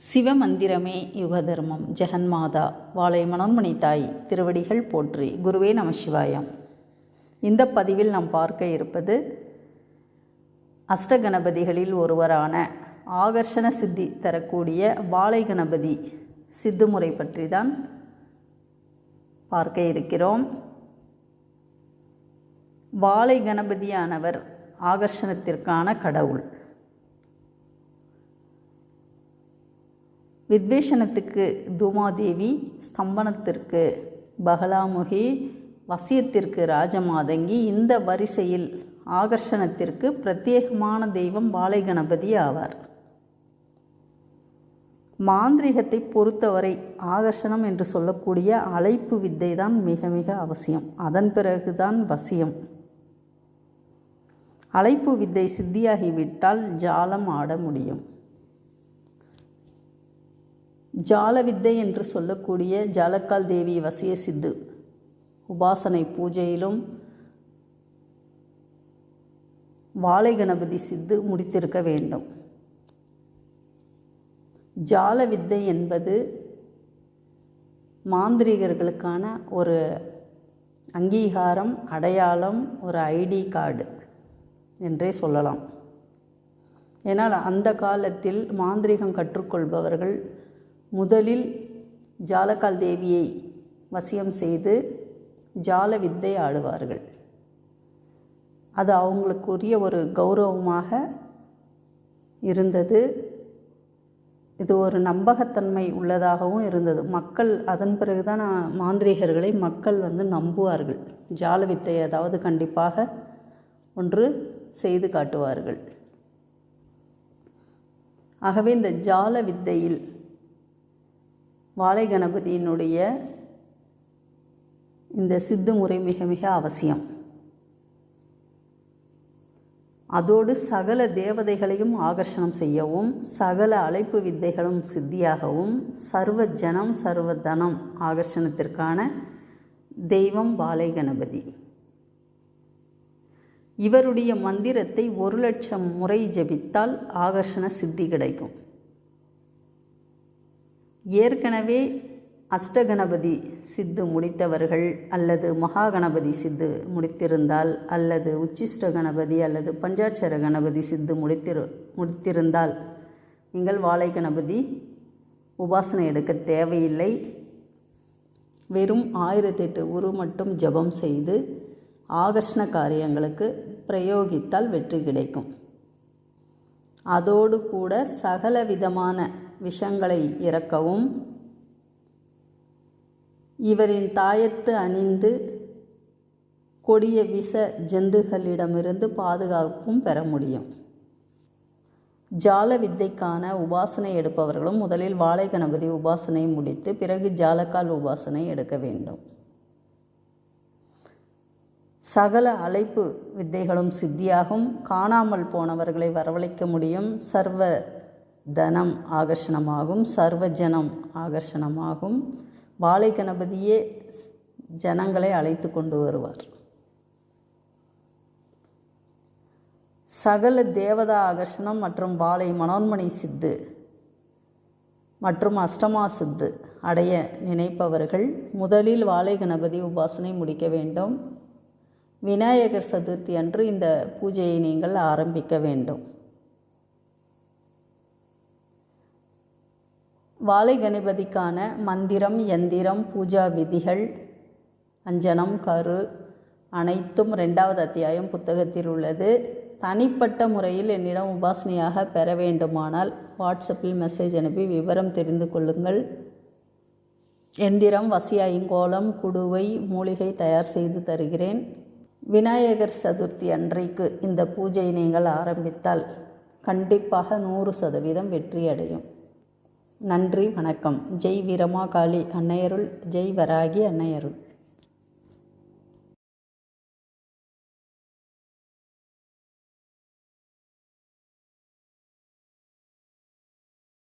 சிவமந்திரமே யுகதர்மம். ஜெகன்மாதா வாழை மனோன்மணி தாய் திருவடிகள் போற்றி. குருவே நம சிவாயம். இந்த பதிவில் நாம் பார்க்க இருப்பது அஷ்டகணபதிகளில் ஒருவரான ஆகர்ஷண சித்தி தரக்கூடிய வாழை கணபதி சித்து முறை பற்றி தான் பார்க்க இருக்கிறோம். வாழை கணபதியானவர் ஆகர்ஷணத்திற்கான கடவுள். வித்வேஷணத்துக்கு தூமாதேவி ஸ்தம்பனத்திற்கு பகலாமுகி வசியத்திற்கு ராஜமாதங்கி இந்த வரிசையில் ஆகர்ஷணத்திற்கு பிரத்யேகமான தெய்வம் பாலை கணபதி ஆவார். மாந்திரிகத்தை பொறுத்தவரை ஆகர்ஷணம் என்று சொல்லக்கூடிய அழைப்பு வித்தை தான் மிக மிக அவசியம். அதன் பிறகுதான் வசியம். அழைப்பு வித்தை சித்தியாகிவிட்டால் ஜாலம் ஆட முடியும். ஜாலவித்தை என்று சொல்லக்கூடிய ஜாலக்கால் தேவி வசிய சித்து. உபாசனை பூஜையிலும் வாழை கணபதி சித்து முடித்திருக்க வேண்டும். ஜால வித்தை என்பது மாந்திரிகர்களுக்கான ஒரு அங்கீகாரம் அடையாளம் ஒரு ஐடி கார்டு என்றே சொல்லலாம். ஏன்னால் அந்த காலத்தில் மாந்திரிகம் கற்றுக்கொள்பவர்கள் முதலில் ஜாலக்கால் தேவியை வசியம் செய்து ஜால வித்தை ஆடுவார்கள். அது அவங்களுக்குரிய ஒரு கௌரவமாக இருந்தது. இது ஒரு நம்பகத்தன்மை உள்ளதாகவும் இருந்தது. மக்கள் அதன் பிறகுதான் மாந்திரிகர்களை மக்கள் வந்து நம்புவார்கள். ஜால வித்தை அதாவது கண்டிப்பாக ஒன்று செய்து காட்டுவார்கள். ஆகவே இந்த ஜால வித்தையில் வாழை கணபதியினுடைய இந்த சித்து முறை மிக மிக அவசியம். அதோடு சகல தேவதைகளையும் ஆகர்ஷணம் செய்யவும் சகல அழைப்பு வித்தைகளும் சித்தியாகவும் சர்வ ஜனம் சர்வ தனம் ஆகர்ஷணத்திற்கான தெய்வம் வாழை கணபதி இவருடைய மந்திரத்தை ஒரு லட்சம் முறை ஜபித்தால் ஆகர்ஷண சித்தி கிடைக்கும். ஏற்கனவே அஷ்டகணபதி சித்து முடித்தவர்கள் அல்லது மகா கணபதி சித்து முடித்திருந்தால் அல்லது உச்சிஷ்ட கணபதி அல்லது பஞ்சாட்சர கணபதி சித்து முடித்திரு முடித்திருந்தால் நீங்கள் வாழை கணபதி உபாசனை எடுக்க தேவையில்லை. வெறும் ஆயிரத்தெட்டு உரு மட்டும் ஜபம் செய்து ஆகர்ஷண காரியங்களுக்கு பிரயோகித்தால் வெற்றி கிடைக்கும். அதோடு கூட சகல விதமான விஷங்களை இறக்கவும். இவரின் தாயத்து அணிந்து கொடிய விஷ ஜந்துகளிடமிருந்து பாதுகாப்பும் பெற முடியும். ஜால வித்தைக்கான உபாசனை எடுப்பவர்களும் முதலில் வாழை கணபதி உபாசனை முடித்து பிறகு ஜாலக்கால் உபாசனை எடுக்க வேண்டும். சகல அழைப்பு வித்தைகளும் சித்தியாகும். காணாமல் போனவர்களை வரவழைக்க முடியும். சர்வ தனம் ஆகர்ஷணமாகும். சர்வஜனம் ஆகர்ஷணமாகும். வாழை கணபதியே ஜனங்களை அழைத்து கொண்டு வருவார். சகல தேவதா ஆகர்ஷணம் மற்றும் வாழை மனோன்மணி சித்து மற்றும் அஷ்டமா சித்து அடைய நினைப்பவர்கள் முதலில் வாழை கணபதி உபாசனை முடிக்க வேண்டும். விநாயகர் சதுர்த்தி அன்று இந்த பூஜையை நீங்கள் ஆரம்பிக்க வேண்டும். வாழை கணபதிக்கான மந்திரம் எந்திரம் பூஜா விதிகள் அஞ்சனம் கரு அனைத்தும் ரெண்டாவது அத்தியாயம் புத்தகத்தில் உள்ளது. தனிப்பட்ட முறையில் என்னிடம் உபாசனையாக பெற வேண்டுமானால் வாட்ஸ்அப்பில் மெசேஜ் அனுப்பி விவரம் தெரிந்து கொள்ளுங்கள். எந்திரம் வசியாயிங்கோலம் குடுவை மூலிகை தயார் செய்து தருகிறேன். விநாயகர் சதுர்த்தி அன்றைக்கு இந்த பூஜை நீங்கள் ஆரம்பித்தால் கண்டிப்பாக நூறு சதவீதம் வெற்றி அடையும் நன்றி வணக்கம். ஜெய் வீரமா காளி அன்னையருள். ஜெய் வராகி அன்னையருள்.